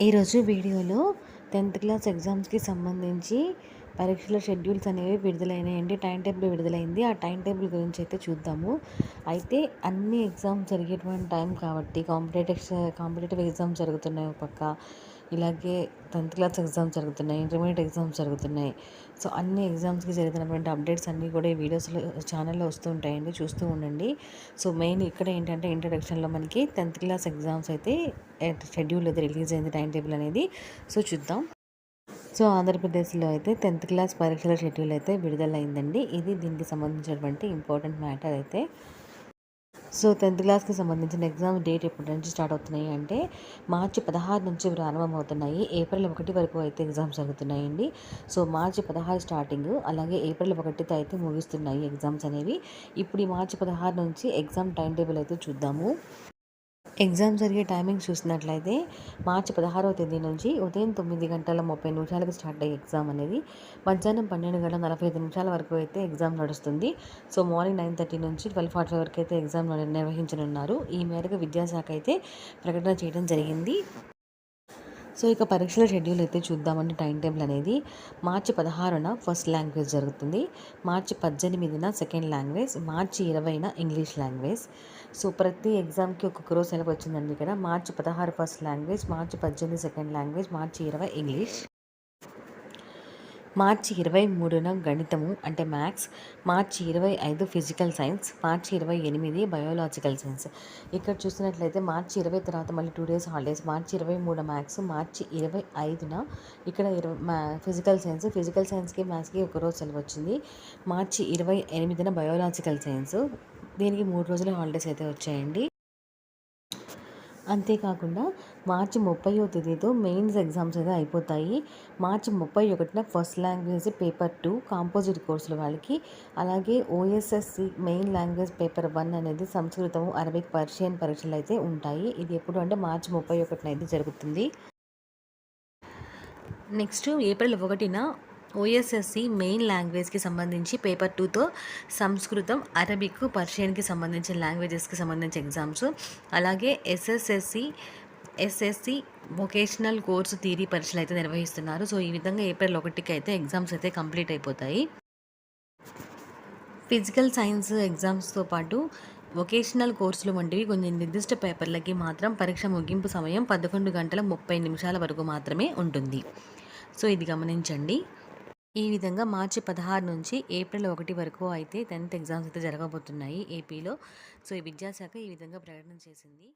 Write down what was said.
ఈరోజు వీడియోలో tenth class ఎగ్జామ్స్కి సంబంధించి పరీక్షల షెడ్యూల్స్ అనేవి విడుదలైనాయండి టైం టేబుల్ విడుదలైంది. ఆ టైం టేబుల్ గురించి అయితే చూద్దాము. అయితే అన్ని ఎగ్జామ్స్ జరిగేటువంటి టైం కాబట్టి కాంపిటేటివ్ కాంపిటేటివ్ ఎగ్జామ్స్ జరుగుతున్నాయి ఒక పక్క. ఇలాగే టెన్త్ క్లాస్ ఎగ్జామ్స్ జరుగుతున్నాయి ఇంటర్మీడియట్ ఎగ్జామ్స్ జరుగుతున్నాయి. సో అన్ని ఎగ్జామ్స్కి జరుగుతున్నటువంటి అప్డేట్స్ అన్నీ కూడా ఈ వీడియోస్లో ఛానల్లో వస్తూ ఉంటాయండి. చూస్తూ ఉండండి. సో మెయిన్ ఇక్కడ ఏంటంటే ఇంట్రడక్షన్లో మనకి టెన్త్ క్లాస్ ఎగ్జామ్స్ అయితే షెడ్యూల్ అయితే రిలీజ్ అయింది టైం టేబుల్ అనేది. సో చూద్దాం. సో ఆంధ్రప్రదేశ్లో అయితే టెన్త్ క్లాస్ పరీక్షల షెడ్యూల్ అయితే విడుదలైందండి. ఇది దీనికి సంబంధించినటువంటి ఇంపార్టెంట్ మ్యాటర్ అయితే. సో టెన్త్ క్లాస్కి సంబంధించిన ఎగ్జామ్ డేట్ ఎప్పటి నుంచి స్టార్ట్ అవుతున్నాయి అంటే మార్చి పదహారు నుంచి ప్రారంభం అవుతున్నాయి ఏప్రిల్ ఒకటి వరకు అయితే ఎగ్జామ్స్ జరుగుతున్నాయండి. సో మార్చి పదహారు స్టార్టింగ్ అలాగే ఏప్రిల్ ఒకటితో అయితే ముగిస్తున్నాయి ఎగ్జామ్స్ అనేవి. ఇప్పుడు ఈ మార్చి పదహారు నుంచి ఎగ్జామ్ టైం టేబుల్ అయితే చూద్దాము. ఎగ్జామ్ జరిగే టైమింగ్ చూసినట్లయితే మార్చి పదహారవ తేదీ నుంచి ఉదయం తొమ్మిది గంటల ముప్పై నిమిషాలకు స్టార్ట్ అయ్యే ఎగ్జామ్ అనేది. మధ్యాహ్నం పన్నెండు గంటల నలభై ఐదు నిమిషాల వరకు అయితే ఎగ్జామ్ నడుస్తుంది. సో మార్నింగ్ నైన్ థర్టీ నుంచి ట్వెల్వ్ ఫార్టీ ఫైవ్ వరకు అయితే ఎగ్జామ్ నిర్వహించనున్నారు. ఈ మేరకు విద్యాశాఖ అయితే ప్రకటన చేయడం జరిగింది. సో ఇక పరీక్షల షెడ్యూల్ అయితే చూద్దామండి టైం టేబుల్ అనేది మార్చి పదహారున ఫస్ట్ లాంగ్వేజ్ జరుగుతుంది. మార్చి పద్దెనిమిదిన సెకండ్ లాంగ్వేజ్ మార్చి ఇరవైన ఇంగ్లీష్ లాంగ్వేజ్. సో ప్రతి ఎగ్జామ్కి ఒక్కొక్క రోజు సెలవు వచ్చిందండి ఇక్కడ. మార్చి పదహారు ఫస్ట్ లాంగ్వేజ్ మార్చి పద్దెనిమిది సెకండ్ లాంగ్వేజ్ మార్చి ఇరవై ఇంగ్లీష్. మార్చి ఇరవై మూడున గణితము అంటే మ్యాథ్స్ మార్చి ఇరవై ఐదు ఫిజికల్ సైన్స్ మార్చి ఇరవై ఎనిమిది బయోలాజికల్ సైన్స్. ఇక్కడ చూసినట్లయితే మార్చి ఇరవై తర్వాత మళ్ళీ టూ డేస్ హాలిడేస్ మార్చి ఇరవై మూడు మ్యాథ్స్ మార్చి ఇరవై ఐదున ఇక్కడ ఇరవై మ్యా ఫిజికల్ సైన్స్ ఫిజికల్ సైన్స్కి మ్యాథ్స్కి ఒకరోజు సెలవు వచ్చింది. మార్చి ఇరవై ఎనిమిదిన బయోలాజికల్ సైన్స్. దీనికి మూడు రోజుల హాలిడేస్ అయితే వచ్చాయండి. అంతేకాకుండా మార్చి ముప్పైవ తేదీతో మెయిన్స్ ఎగ్జామ్స్ అయితే అయిపోతాయి. మార్చి ముప్పై ఒకటిన first language paper two composite కోర్సుల వాళ్ళకి. అలాగే OSSC main language paper one అనేది సంస్కృతం అరబిక్ పర్షియన్ పరీక్షలు అయితే ఉంటాయి. ఇది ఎప్పుడు అంటే మార్చి ముప్పై ఒకటిన అయితే జరుగుతుంది. నెక్స్ట్ ఏప్రిల్ ఒకటిన ఓఎస్ఎస్సి మెయిన్ లాంగ్వేజ్కి సంబంధించి పేపర్ టూతో సంస్కృతం అరబిక్ పర్షియన్కి సంబంధించిన లాంగ్వేజెస్కి సంబంధించిన ఎగ్జామ్స్. అలాగే SSSC SSC vocational course theory పరీక్షలు అయితే నిర్వహిస్తున్నారు. సో ఈ విధంగా ఏప్రిల్ ఒకటికి అయితే ఎగ్జామ్స్ అయితే కంప్లీట్ అయిపోతాయి. ఫిజికల్ సైన్స్ ఎగ్జామ్స్తో పాటు వొకేషనల్ కోర్సులు వంటివి కొన్ని నిర్దిష్ట పేపర్లకి మాత్రం పరీక్ష ముగింపు సమయం పదకొండు గంటల ముప్పై నిమిషాల వరకు మాత్రమే ఉంటుంది. సో ఇది గమనించండి. ఈ విధంగా మార్చి పదహారు నుంచి ఏప్రిల్ ఒకటి వరకు అయితే టెన్త్ ఎగ్జామ్స్ అయితే జరగబోతున్నాయి ఏపీలో. సో ఈ విద్యాశాఖ ఈ విధంగా ప్రకటన చేసింది.